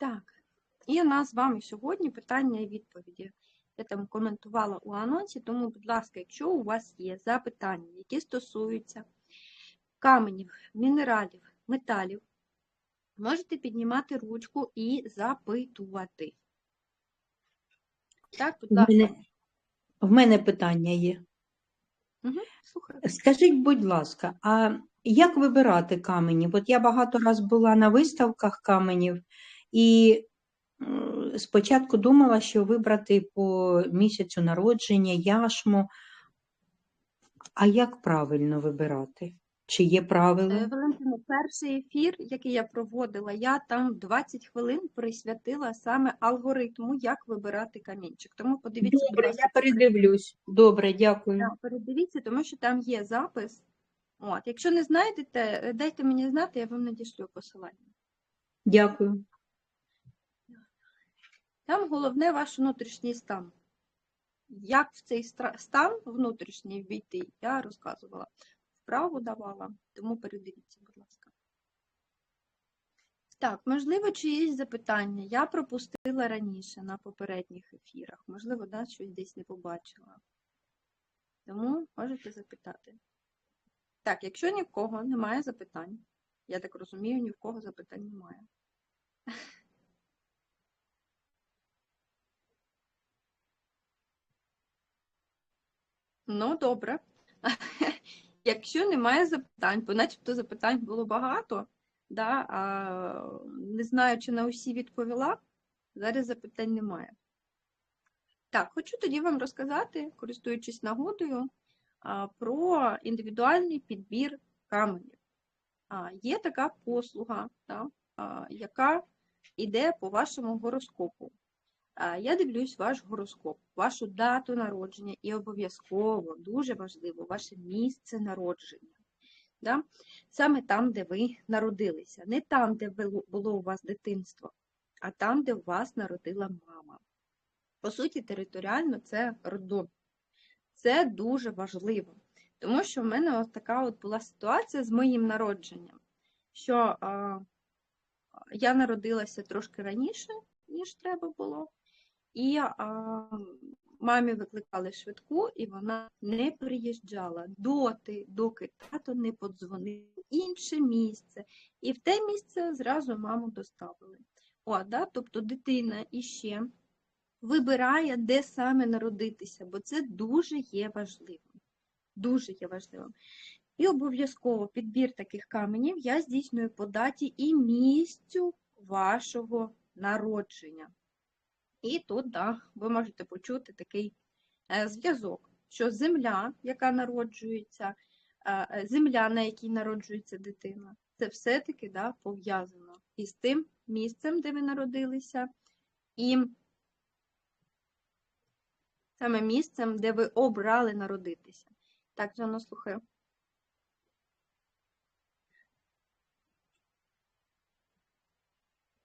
Так, і у нас з вами сьогодні питання і відповіді. Я там коментувала у анонсі, тому, будь ласка, якщо у вас є запитання, які стосуються каменів, мінералів, металів, можете піднімати ручку і запитувати. Так, будь В ласка. мене, в мене питання є. Угу, слухаю. Скажіть, будь ласка, а як вибирати камені? От я багато раз була на виставках каменів і спочатку думала, що вибрати по місяцю народження, яшму. А як правильно вибирати? Чи є Е, правила? Валентина, перший ефір, який я проводила, я там 20 хвилин присвятила саме алгоритму, як вибирати камінчик. Тому подивіться, Добре, я передивлюсь. Добре, дякую. Так, передивіться, тому що там є запис. От, якщо не знайдете, е, дайте мені знати, я вам надішлю посилання. Дякую. Там головне ваш внутрішній стан. Як в цей стан внутрішній війти, я розказувала. Вправу давала, тому передивіться, будь ласка. Так, можливо, чиїсь запитання. Я пропустила раніше на попередніх ефірах. Можливо, да, щось десь не побачила. Тому можете запитати. Так, якщо ні в кого немає запитань, я так розумію, ні в кого запитань немає. Ну, добре. Якщо немає запитань, бо начебто запитань було багато, да, а, не знаю, чи на усі відповіла, зараз запитань немає. Так, хочу тоді вам розказати, користуючись нагодою, про індивідуальний підбір каменів. Є така послуга, да, яка йде по вашому гороскопу. Я дивлюсь ваш гороскоп, вашу дату народження і обов'язково, дуже важливо, ваше місце народження. Да? Саме там, де ви народилися. Не там, де було у вас дитинство, а там, де у вас народила мама. По суті, територіально це роддом. Це дуже важливо. Тому що в мене от така от була ситуація з моїм народженням, що а, я народилася трошки раніше, ніж треба було. І а, мамі викликали швидку, і вона не приїжджала доти, доки тато не подзвонив інше місце. І в те місце зразу маму доставили. О, да? Тобто дитина іще вибирає, де саме народитися, бо це дуже є важливим. Дуже є важливим. І обов'язково підбір таких каменів я здійснюю по даті і місцю вашого народження. І тут да, ви можете почути такий е, зв'язок, що земля, яка народжується, е, е, земля, на якій народжується дитина, це все-таки да, пов'язано із тим місцем, де ви народилися, і саме місцем, де ви обрали народитися. Так, Жанна, слухаю.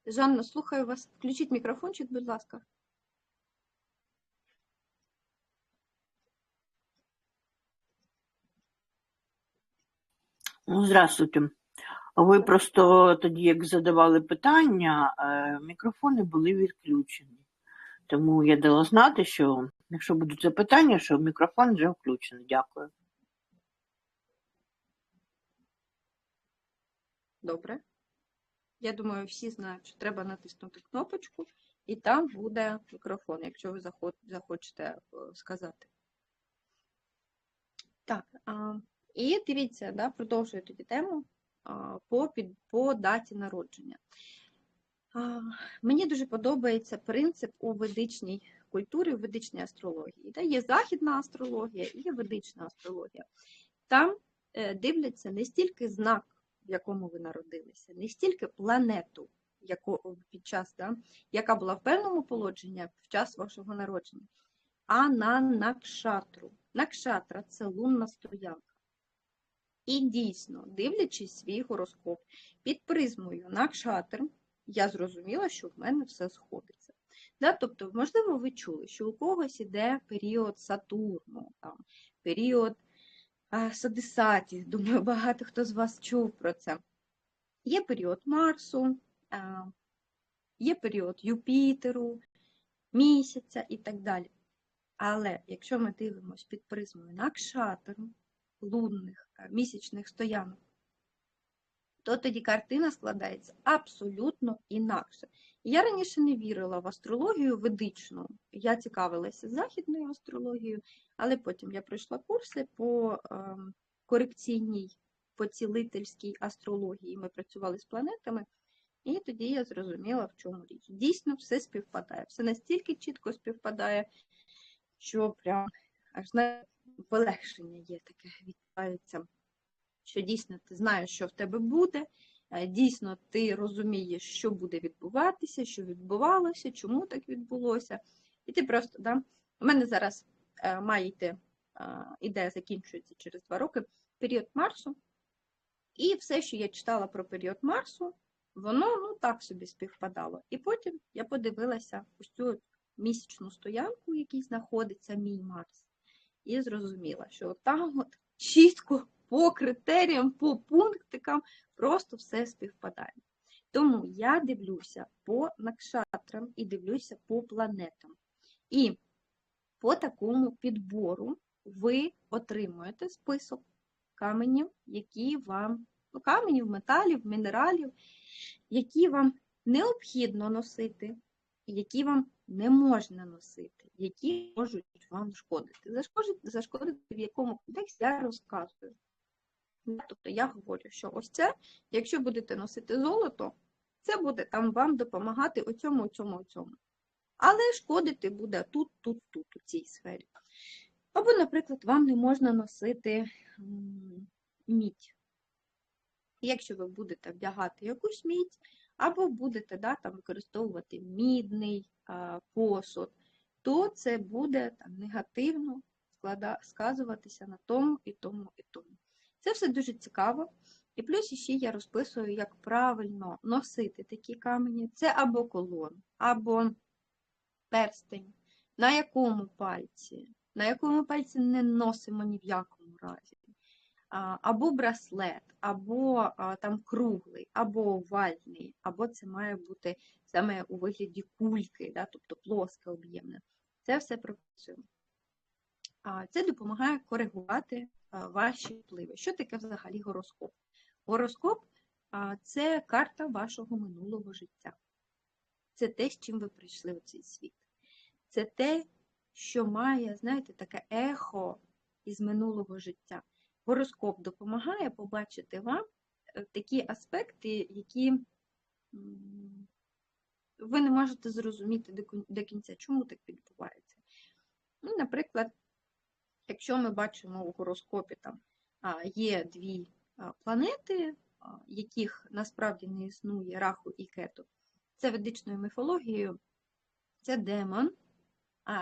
Жанна, слухаю вас. Включіть мікрофончик, будь ласка. Ну, здравствуйте. Ви просто тоді, як задавали питання, е, мікрофони були відключені. Тому я дала знати, що якщо будуть запитання, що мікрофон вже включений. Дякую. Добре. Я думаю, всі знають, що треба натиснути кнопочку, і там буде мікрофон, якщо ви захочете е, сказати. Так, і дивіться, да, продовжую тоді тему по, під, по даті народження. Мені дуже подобається принцип у ведичній культурі, у ведичній астрології. Да? Є західна астрологія і є ведична астрологія. Там е, дивляться не стільки знак, в якому ви народилися, не стільки планету, яку, під час, да, яка була в певному положенні в час вашого народження, а на накшатру. Накшатра це лунна стоянка. І дійсно, дивлячись свій гороскоп під призмою накшатр, я зрозуміла, що в мене все сходиться. Да? Тобто, можливо, ви чули, що у когось іде період Сатурну, там, період Садисаті. Думаю, багато хто з вас чув про це. Є період Марсу, Є період Юпітеру, місяця і так далі. Але якщо ми дивимося під призмою накшатору, лунних, е, місячних стоянок, то тоді картина складається абсолютно інакше. Я раніше не вірила в астрологію ведичну. Я цікавилася західною астрологією, але потім я пройшла курси по ем, корекційній, по цілительській астрології. Ми працювали з планетами, і тоді я зрозуміла, в чому річ. Дійсно, все співпадає. Все настільки чітко співпадає, що прям аж знаєте, полегшення є таке відбувається, що дійсно ти знаєш, що в тебе буде. Е, Дійсно, ти розумієш, що буде відбуватися, що відбувалося, чому так відбулося. І ти просто, да, у мене зараз е, має йти, е, ідея закінчується через два роки, період Марсу. І все, що я читала про період Марсу, воно ну, так собі співпадало. І потім я подивилася ось цю місячну стоянку, в якій знаходиться мій Марс, і зрозуміла, що там от чітко по критеріям, по пунктикам просто все співпадає. Тому я дивлюся по накшатрам і дивлюся по планетам. І по такому підбору ви отримуєте список каменів, які вам, ну, каменів, металів, мінералів, які вам необхідно носити, які вам не можна носити, які можуть вам шкодити. Зашкодити, зашкодити в якому контексті я розказую. Тобто я говорю, що ось це, якщо будете носити золото, це буде там вам допомагати у цьому, у цьому, у цьому. Але шкодити буде тут, тут, тут, у цій сфері. Або, наприклад, вам не можна носити мідь. Якщо ви будете вдягати якусь мідь, або будете да, там, використовувати мідний а, посуд, то це буде там, негативно сказуватися на тому і тому і тому. Це все дуже цікаво. І плюс ще я розписую, як правильно носити такі камені. Це або колон, або перстень, на якому пальці, на якому пальці не носимо ні в якому разі. Або браслет, або там круглий, або овальний, або це має бути саме у вигляді кульки, да, тобто плоске об'ємне. Це все прописуємо. Це допомагає коригувати ваші впливи. Що таке взагалі гороскоп? Гороскоп це карта вашого минулого життя. Це те, з чим ви прийшли у цей світ. Це те, що має, знаєте, таке ехо із минулого життя. Гороскоп допомагає побачити вам е, такі аспекти, які ви не можете зрозуміти до кінця, чому так відбувається. Ну, наприклад, якщо ми бачимо у гороскопі там є дві планети, яких насправді не існує раху і кету, це ведичною міфологією, це демон,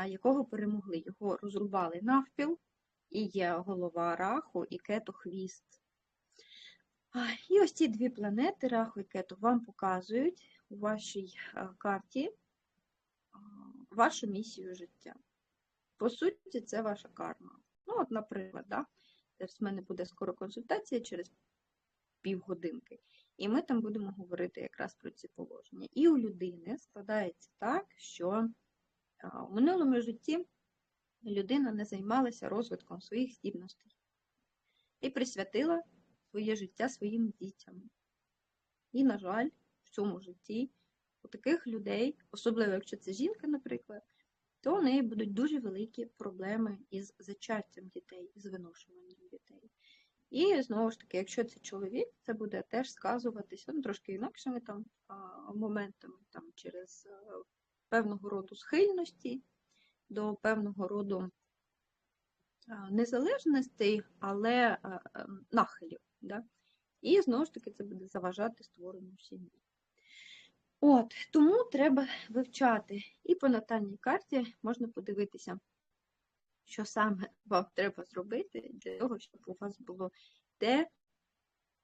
якого перемогли. Його розрубали навпіл, і є голова раху і кету хвіст. І ось ці дві планети, раху і кету, вам показують у вашій карті вашу місію життя. По суті, це ваша карма. Ну, от, наприклад, да, зараз в мене буде скоро консультація через півгодинки, і ми там будемо говорити якраз про ці положення. І у людини складається так, що у минулому житті людина не займалася розвитком своїх здібностей і присвятила своє життя своїм дітям. І, на жаль, в цьому житті у таких людей, особливо якщо це жінка, наприклад, то у неї будуть дуже великі проблеми із зачаттям дітей, із виношуванням дітей. І знову ж таки, якщо це чоловік, це буде теж сказуватися ну, трошки інакшими там моментами, там через певного роду схильності до певного роду незалежностей, але а, а, нахилів. Да? І знову ж таки це буде заважати створенню сім'ї. От, тому треба вивчати. І по натальній карті можна подивитися, що саме вам треба зробити для того, щоб у вас було те,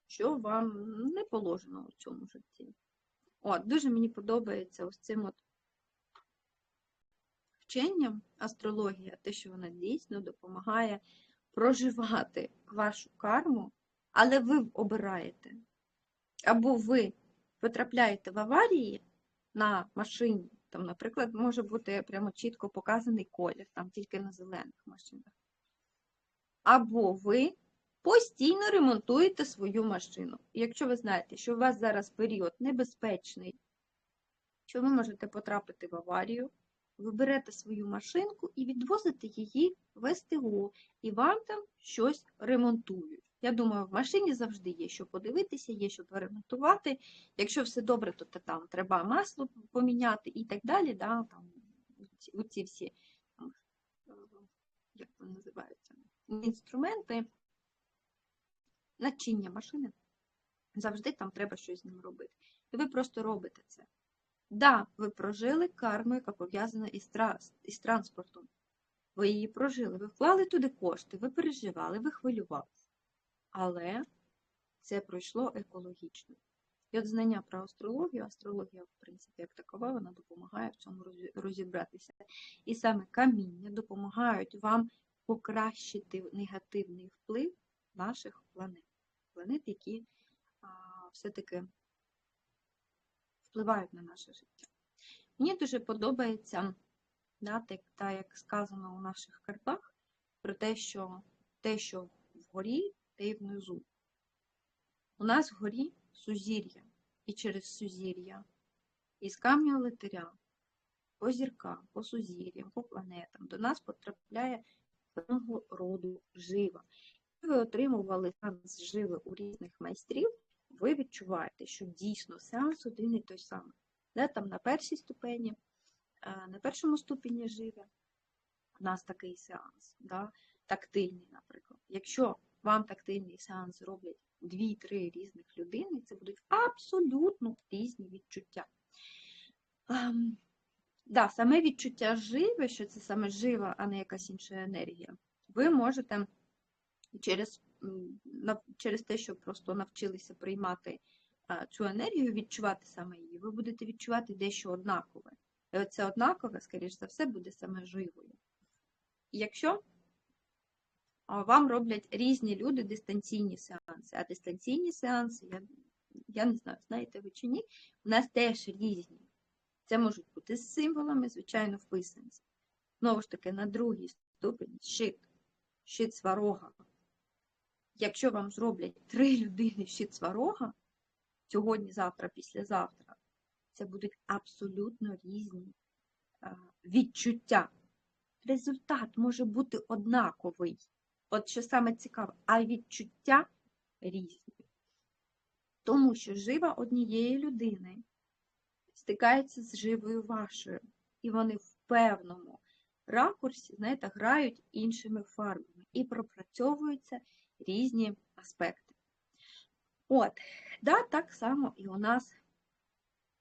що вам не положено у цьому житті. От, дуже мені подобається ось цим от вченням астрологія, те, що вона дійсно допомагає проживати вашу карму, але ви обираєте. Або ви потрапляєте в аварії, на машині, там, наприклад, може бути прямо чітко показаний колір, там тільки на зелених машинах. Або ви постійно ремонтуєте свою машину. І якщо ви знаєте, що у вас зараз період небезпечний, що ви можете потрапити в аварію, ви берете свою машинку і відвозите її в СТО, і вам там щось ремонтують. Я думаю, в машині завжди є що подивитися, є що поремонтувати. Якщо все добре, то там треба масло поміняти і так далі. Да, там, ці- оці всі, там, е, як вони називаються, інструменти, начиння машини. Завжди там треба щось з ним робити. І ви просто робите це. Да, ви прожили карму, яка пов'язана із, тра- із транспортом. Ви її прожили, ви вклали туди кошти, ви переживали, ви хвилювалися. Але це пройшло екологічно. І от знання про астрологію, астрологія, в принципі, як такова, вона допомагає в цьому розібратися. І саме каміння допомагають вам покращити негативний вплив наших планет. Планет, які все-таки впливають на наше життя. Мені дуже подобається, да, так, так як сказано у наших картах, про те, що те, що вгорі, те внизу. У нас вгорі сузір'я, і через сузір'я, із камня летеря, по зіркам, по сузір'ям, по планетам до нас потрапляє певного роду жива. Ви отримували сеанс живи у різних майстрів, ви відчуваєте, що дійсно сеанс один і той самий. Де там на першій ступені, е, на першому ступені живе у нас такий сеанс, да, тактильний, наприклад. Якщо вам тактильний сеанс зроблять дві-три різних людини, це будуть абсолютно різні відчуття. Ем, да, саме відчуття живе, що це саме жива, а не якась інша енергія, ви можете через, через те, що просто навчилися приймати а, цю енергію, відчувати саме її, ви будете відчувати дещо однакове. І оце однакове, скоріш за все, буде саме живою. Якщо вам роблять різні люди дистанційні сеанси, а дистанційні сеанси, я, я не знаю, знаєте ви чи ні, у нас теж різні. Це можуть бути з символами, звичайно, в писанці. Знову ж таки, на другій ступені щит, щит сварога. Якщо вам зроблять три людини щит сварога, сьогодні, завтра, післязавтра, це будуть абсолютно різні відчуття. Результат може бути однаковий. От що саме цікаве, а відчуття різні. Тому що жива однієї людини стикається з живою вашою, і вони в певному ракурсі, знаєте, грають іншими фарбами і пропрацьовуються різні аспекти. От, да, так само і у нас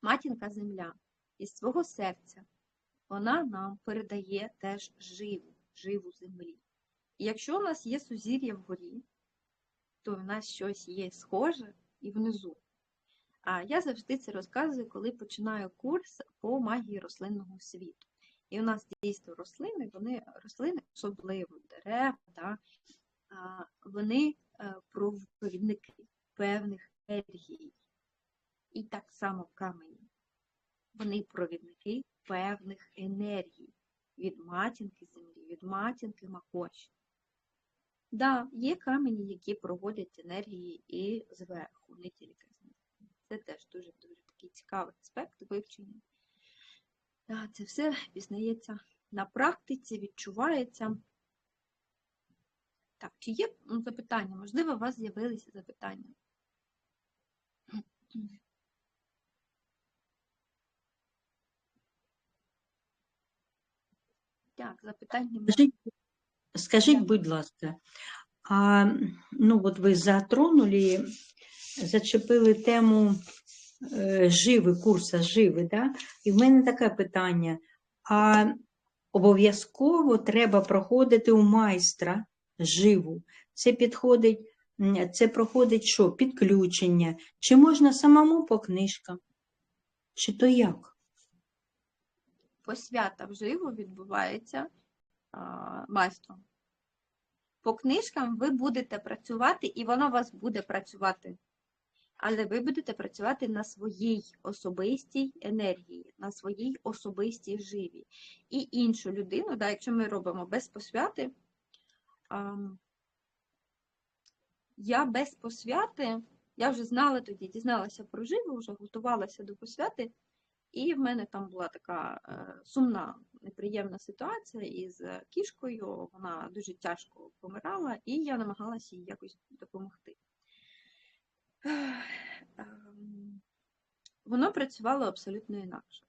матінка Земля із свого серця, вона нам передає теж живу, живу землі. Якщо у нас є сузір'я вгорі, то в нас щось є схоже і внизу. А я завжди це розказую, коли починаю курс по магії рослинного світу. І у нас дійсно рослини, вони рослини, особливо дерева, да, вони е, провідники певних енергій. І так само камені. Вони провідники певних енергій від матінки землі, від матінки Макоші. Да, є камені, які проводять енергії і зверху, не тільки знизу. Це теж дуже дуже такий цікавий аспект вивчення. Це все пізнається на практиці, відчувається. Так, чи є запитання? Можливо, у вас з'явилися запитання. Так, запитань немає. Скажіть, будь ласка, а ну от ви затронули, зачепили тему е, живи, курса живи, да? і в мене таке питання: а обов'язково треба проходити у майстра живу? Це підходить, це проходить що? Підключення? Чи можна самому по книжкам? Чи то як? посвята вживу відбувається майстром. По книжкам ви будете працювати, і воно у вас буде працювати. Але ви будете працювати на своїй особистій енергії. на своїй особистій живі. І іншу людину, да, якщо ми робимо без посвяти, я без посвяти, я вже знала тоді, дізналася про живу, вже готувалася до посвяти, і в мене там була така е, сумна, неприємна ситуація із кішкою. Вона дуже тяжко помирала, і я намагалася їй якось допомогти. Ем, Воно працювало абсолютно інакше.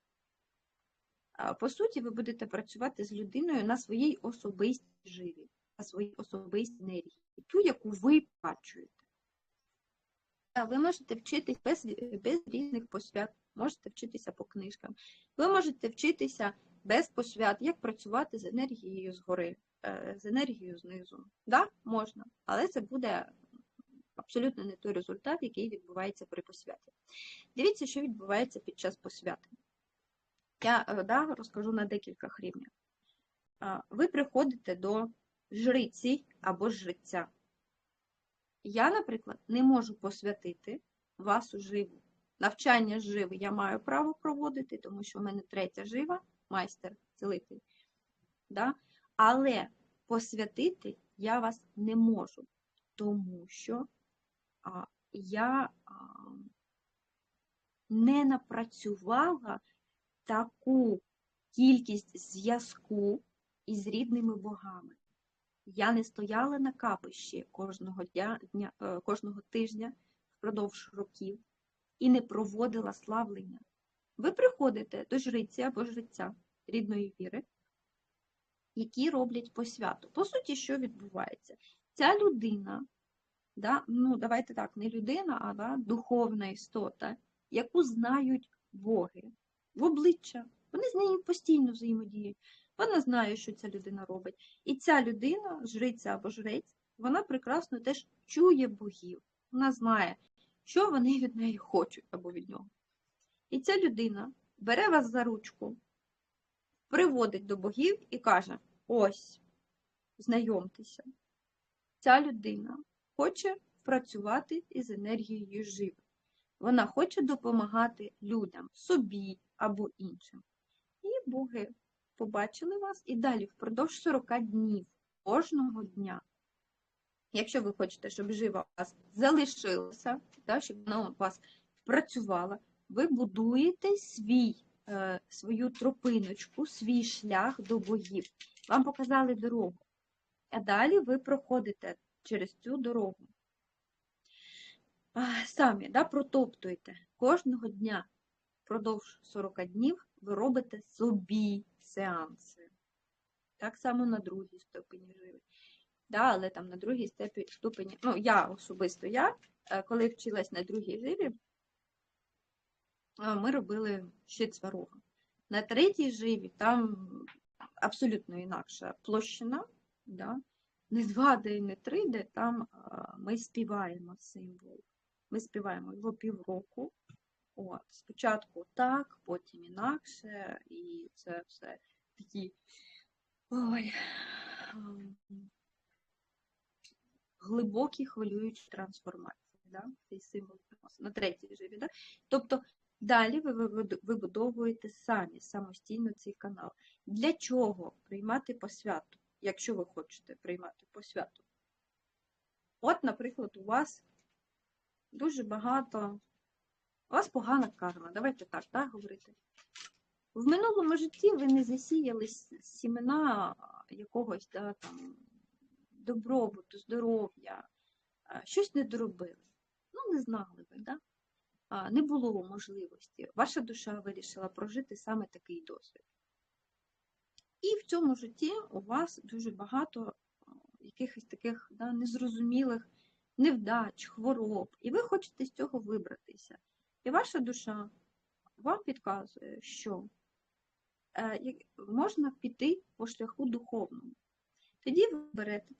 По суті, ви будете працювати з людиною на своїй особистій живі, на своїй особистій енергії, ту, яку ви бачуєте. Ви можете вчитись без, без різних посвят, можете вчитися по книжкам. Ви можете вчитися без посвят, як працювати з енергією згори, е, з енергією знизу. Да, можна, але це буде абсолютно не той результат, який відбувається при посвяті. Дивіться, що відбувається під час посвяти. Я е, да, розкажу на декількох рівнях. Ви приходите до жриці або жриця. Я, наприклад, не можу посвятити вас у живу. Навчання живи я маю право проводити, тому що в мене третя жива, майстер, цілитель. Да? Але посвятити я вас не можу, тому що а, я а, не напрацювала таку кількість зв'язку із рідними богами. Я не стояла на капищі кожного дня, дня е, кожного тижня впродовж років і не проводила славлення. Ви приходите до жриці або жриця рідної віри, які роблять посвяту. По суті, що відбувається? Ця людина, да, ну давайте так, не людина, а да, духовна істота, яку знають боги в обличчя. Вони з нею постійно взаємодіють. Вона знає, що ця людина робить. І ця людина, жриця або жрець, вона прекрасно теж чує богів. Вона знає, що вони від неї хочуть або від нього. І ця людина бере вас за ручку, приводить до богів і каже: ось, знайомтеся, ця людина хоче працювати із енергією живи. Вона хоче допомагати людям, собі або іншим. І боги побачили вас і далі впродовж 40 днів кожного дня. Якщо ви хочете, щоб жива у вас залишилася, да, щоб вона у вас працювала, ви будуєте свій, е, свою тропиночку, свій шлях до богів. Вам показали дорогу. А далі ви проходите через цю дорогу. Самі да, протоптуєте кожного дня впродовж 40 днів ви робите собі сеанси. Так само на другій ступені живі. Да, але там на другій степі- ступені, ну я особисто я, е, коли вчилась на другій живі, е, ми робили щит сварога. На третій живі там абсолютно інакша площина, да? не 2D, не 3D, там е, ми співаємо символ. Ми співаємо його півроку. От, спочатку так, потім інакше, і це все такі ой, ем, глибокі хвилюючі трансформації. Да? Цей символ на третій живі. Да? Тобто далі ви вибудовуєте самі самостійно цей канал. Для чого приймати посвяту, якщо ви хочете приймати посвяту? От, наприклад, у вас дуже багато у вас погана карма, давайте так, так говорити. В минулому житті ви не засіяли сімена якогось да, там, добробуту, здоров'я, щось не доробили. Ну, не знали ви, да? не було можливості. Ваша душа вирішила прожити саме такий досвід. І в цьому житті у вас дуже багато якихось таких да, незрозумілих невдач, хвороб, і ви хочете з цього вибратися. І ваша душа вам підказує, що е, можна піти по шляху духовному. Тоді ви берете.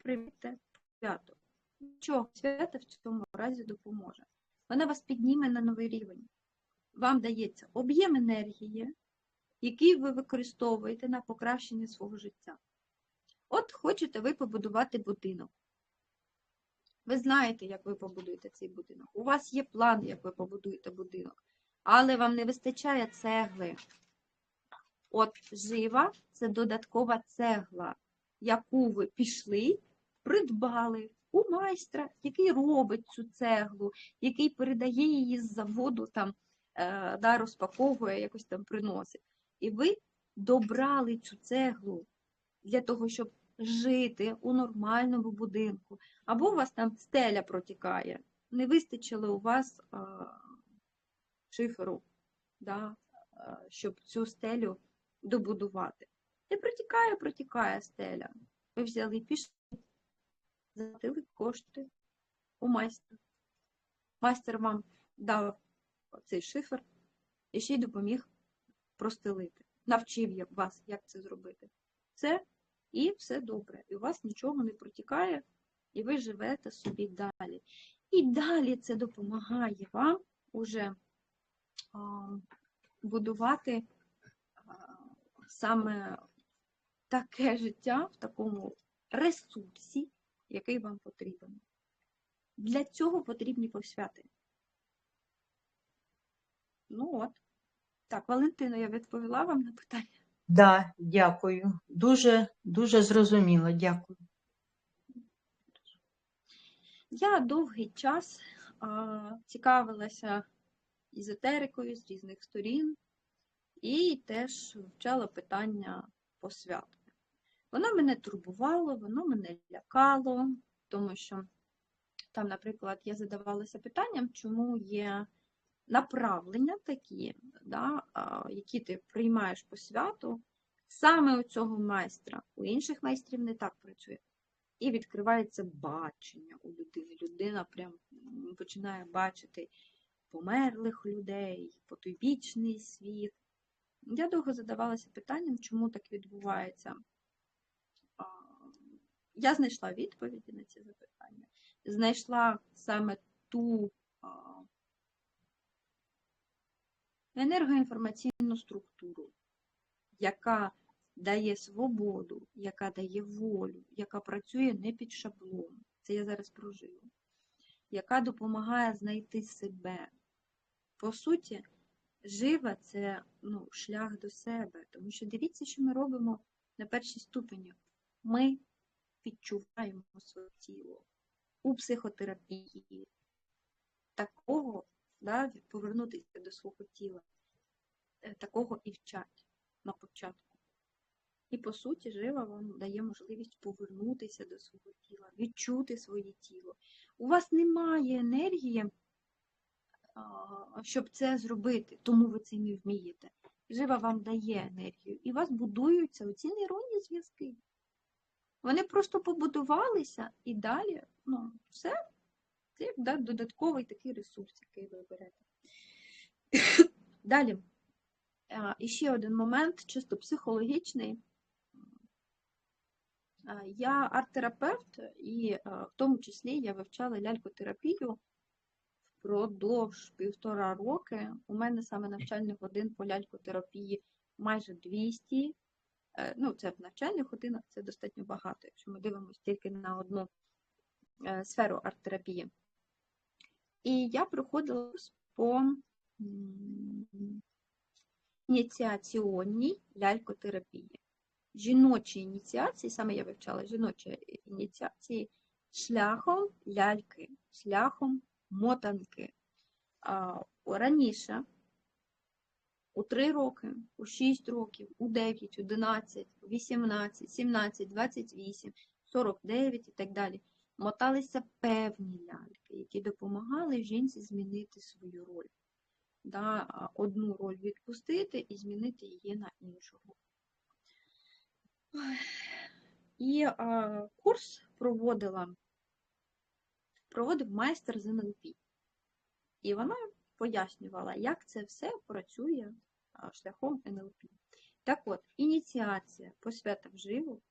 Чого свято в цьому разі допоможе? Вона вас підніме на новий рівень. Вам дається об'єм енергії, який ви використовуєте на покращення свого життя. От хочете ви побудувати будинок. Ви знаєте, як ви побудуєте цей будинок. У вас є план, як ви побудуєте будинок. Але вам не вистачає цегли. От жива це додаткова цегла, яку ви пішли, придбали у майстра, який робить цю цеглу, який передає її з заводу, там, е, да, розпаковує, якось там приносить. І ви добрали цю цеглу для того, щоб жити у нормальному будинку. Або у вас там стеля протікає, не вистачило у вас е, шиферу, да, щоб цю стелю добудувати. І протікає, протікає стеля. Ви взяли пішли, заплатили кошти у майстра. Майстер вам дав цей шифер і ще й допоміг простелити. Навчив вас, як це зробити. Це і все добре. І у вас нічого не протікає, і ви живете собі далі. І далі це допомагає вам уже а, будувати а, саме таке життя в такому ресурсі, який вам потрібен. Для цього потрібні посвяти. Ну от. Так, Валентино, я відповіла вам на питання. Да, дякую. Дуже, дуже зрозуміло, дякую. Я довгий час а, цікавилася езотерикою з різних сторін і теж вивчала питання посвят. Воно мене турбувало, воно мене лякало, тому що там, наприклад, я задавалася питанням, чому є направлення такі, да, які ти приймаєш по святу, саме у цього майстра. У інших майстрів не так працює. І відкривається бачення у людини. Людина прям починає бачити померлих людей, потойбічний світ. Я довго задавалася питанням, чому так відбувається. Я знайшла відповіді на ці запитання. Знайшла саме ту енергоінформаційну структуру, яка дає свободу, яка дає волю, яка працює не під шаблон. Це я зараз прожила, яка допомагає знайти себе. По суті, жива це ну, шлях до себе. Тому що дивіться, що ми робимо на першій ступені. Ми відчуваємо своє тіло у психотерапії. Такого да, повернутися до свого тіла. Е, Такого і вчать на початку. І по суті, жива вам дає можливість повернутися до свого тіла, відчути своє тіло. У вас немає енергії, щоб це зробити, тому ви це не вмієте. Жива вам дає енергію, і у вас будуються оці нейронні зв'язки. Вони просто побудувалися і далі, ну, все, це да, додатковий такий ресурс, який ви берете. Далі. І ще один момент, чисто психологічний. Я арт-терапевт, і в тому числі я вивчала лялькотерапію впродовж півтора роки. У мене саме навчальних годин по лялькотерапії майже 200. Е, Ну, це в навчальних годинах це достатньо багато, якщо ми дивимося тільки на одну е, сферу арт-терапії. І я проходила по м, ініціаційній лялькотерапії. Жіночі ініціації, саме я вивчала жіночі ініціації шляхом ляльки, шляхом мотанки. Раніше, у 3 роки, у 6 років, у 9, 11, 18, 17, 28, 49 і так далі, моталися певні ляльки, які допомагали жінці змінити свою роль. Да, одну роль відпустити і змінити її на іншу роль. І а, курс проводила, проводив майстер з НЛП. І вона пояснювала, як це все працює шляхом НЛП. Так от, ініціація посвята вживу,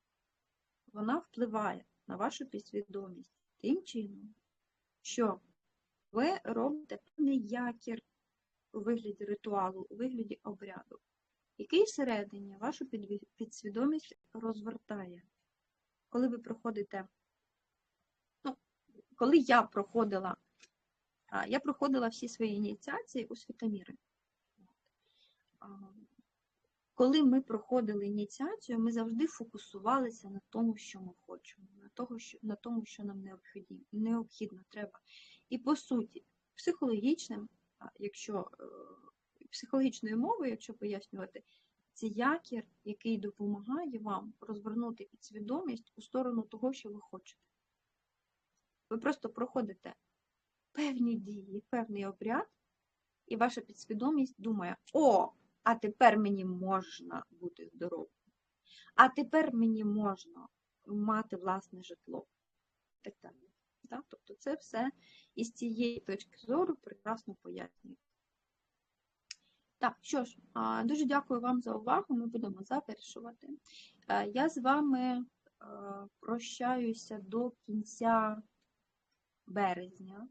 вона впливає на вашу підсвідомість тим чином, що ви робите певний якір у вигляді ритуалу, у вигляді обряду, який всередині вашу підсвідомість розвертає. Коли ви проходите, ну, коли я проходила, я проходила всі свої ініціації у світоміри. Коли ми проходили ініціацію, ми завжди фокусувалися на тому, що ми хочемо, на, того, що, на тому, що нам необхідно, необхідно треба. І по суті, психологічним, якщо е, психологічною мовою, якщо пояснювати, це якір, який допомагає вам розвернути підсвідомість у сторону того, що ви хочете. Ви просто проходите певні дії, певний обряд, і ваша підсвідомість думає: о, а тепер мені можна бути здоровим, а тепер мені можна мати власне житло. Так далі. Да? Тобто це все із цієї точки зору прекрасно пояснює. Так, що ж, дуже дякую вам за увагу. Ми будемо завершувати. Е, Я з вами е, прощаюся до кінця березня.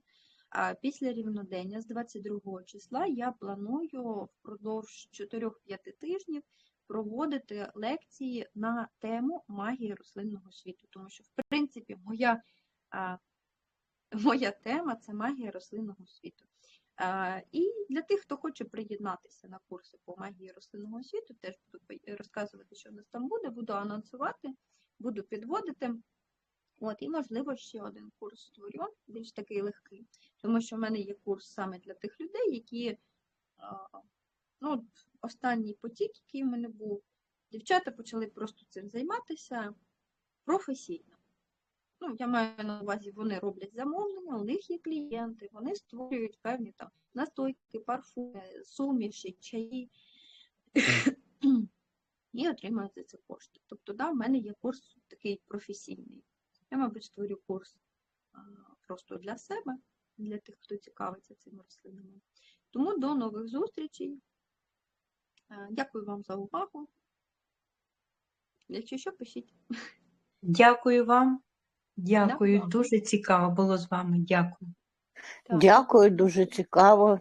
Після рівнодення з 22 числа я планую впродовж 4-5 тижнів проводити лекції на тему магії рослинного світу, тому що, в принципі, моя, моя тема це магія рослинного світу. І для тих, хто хоче приєднатися на курси по магії рослинного світу, теж буду розказувати, що в нас там буде, буду анонсувати, буду підводити. От, і, можливо, ще один курс створю, більш такий легкий, тому що в мене є курс саме для тих людей, які ну, останній потік, який в мене був, дівчата почали просто цим займатися професійно. Ну, я маю на увазі, вони роблять замовлення, у них є клієнти, вони створюють певні там настойки, парфуми, суміші, чаї і отримують за це кошти. Тобто, да, в мене є курс такий професійний. Я, мабуть, створю курс просто для себе, для тих, хто цікавиться цими рослинами. Тому до нових зустрічей. Дякую вам за увагу. Якщо що, пишіть. Дякую вам. Дякую. Да. Дуже цікаво було з вами. Дякую. Так. Дякую, дуже цікаво.